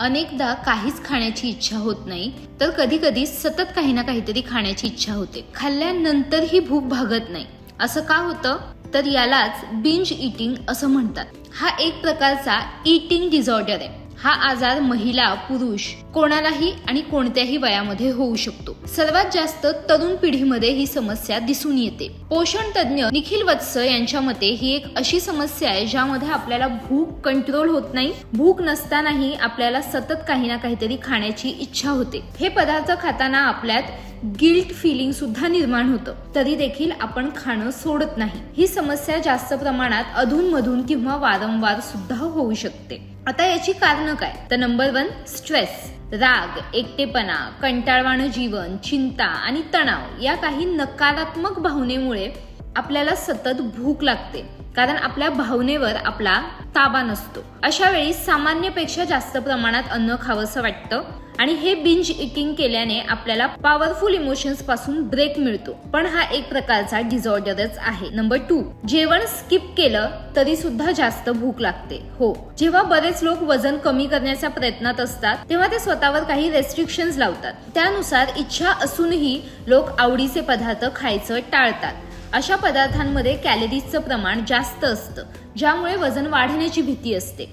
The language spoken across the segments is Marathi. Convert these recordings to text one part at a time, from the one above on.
अनेकदा काहीच खाण्याची इच्छा होत नाही तर कधी कधी सतत काही ना काहीतरी खाण्याची इच्छा होते. खाल्ल्यानंतरही भूक भागत नाही. असं का होतं? तर यालाच बिंज इटिंग असं म्हणतात. हा एक प्रकारचा इटिंग डिझॉर्डर आहे. हा आजार महिला पुरुष कोणालाही आणि कोणत्याही वयामध्ये होऊ शकतो. सर्वात जास्त तरुण पिढीमध्ये ही समस्या दिसून येते. पोषण तज्ज्ञ निखिल वत्स यांच्या मते ही एक अशी समस्या आहे ज्यामध्ये आपल्याला भूक कंट्रोल होत नाही. भूक नसतानाही आपल्याला सतत काही ना काहीतरी खाण्याची इच्छा होते. हे पदार्थ खाताना आपल्यात गिल्ट फिलिंग सुद्धा निर्माण होतं. तरी देखील आपण खाणं सोडत नाही. ही समस्या जास्त प्रमाणात अधूनमधून किंवा वारंवार सुद्धा होऊ शकते. आता याची कारणं काय? तर नंबर वन स्ट्रेस राग एकटेपणा कंटाळवाणं जीवन चिंता आणि तणाव या काही नकारात्मक भावनेमुळे आपल्याला सतत भूक लागते. कारण आपल्या भावनेवर आपला ताबा नसतो. अशा वेळी सामान्यपेक्षा जास्त प्रमाणात अन्न खावंसं वाटतं. आणि हे बिंज इटिंग केल्याने आपल्याला पॉवरफुल इमोशन्सपासून ब्रेक मिळतो. पण हा एक प्रकारचा डिझॉर्डरच आहे. नंबर टू जेवण स्किप केलं तरी सुद्धा जास्त भूक लागते. हो. जेव्हा बरेच लोक वजन कमी करण्याच्या प्रयत्नात असतात तेव्हा ते स्वतःवर काही रेस्ट्रिक्शन्स लावतात. त्यानुसार इच्छा असूनही लोक आवडीचे पदार्थ खायचं टाळतात. अशा पदार्थांमध्ये कॅलरीजचं प्रमाण जास्त असतं ज्यामुळे वजन वाढण्याची भीती असते.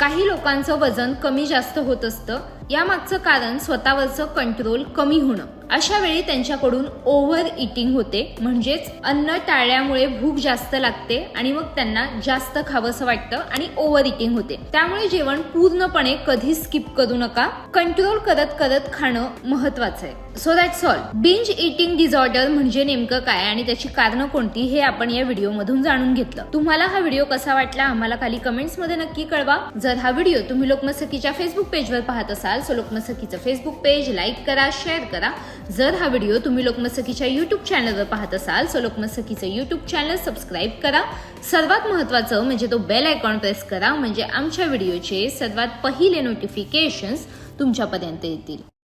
काही लोकांचं वजन कमी जास्त होत असतं यामागचं कारण स्वतःवरचं कंट्रोल कमी होणं. अशा वेळी त्यांच्याकडून ओव्हर इटिंग होते. म्हणजेच अन्न टाळल्यामुळे भूक जास्त लागते आणि मग त्यांना जास्त खावंसं वाटतं आणि ओव्हर इटिंग होते. त्यामुळे जेवण पूर्णपणे कधी स्किप करू नका. कंट्रोल करत करत खाणं महत्वाचं आहे. So that's all binge eating disorder म्हणजे नेमकं काय आणि त्याची कारणं कोणती हे आपण या व्हिडिओमधून जाणून घेतलं. तुम्हाला हा व्हिडिओ कसा वाटला आम्हाला खाली कमेंट्समध्ये नक्की कळवा. जर हा व्हिडिओ तुम्ही लोकमत सखीच्या फेसबुक पेजवर पाहत असाल असाल सो लोकमत सखीचं फेसबुक पेज लाईक करा शेअर करा. जर हा व्हिडिओ तुम्ही लोकमत सखीच्या युट्यूब चॅनलवर पाहत असाल सो लोकमत सखीचं चॅनल सबस्क्राईब करा. सर्वात महत्त्वाचं म्हणजे तो बेल आयकॉन प्रेस करा म्हणजे आमच्या व्हिडिओचे सर्वात पहिले नोटिफिकेशन्स तुमच्यापर्यंत येतील.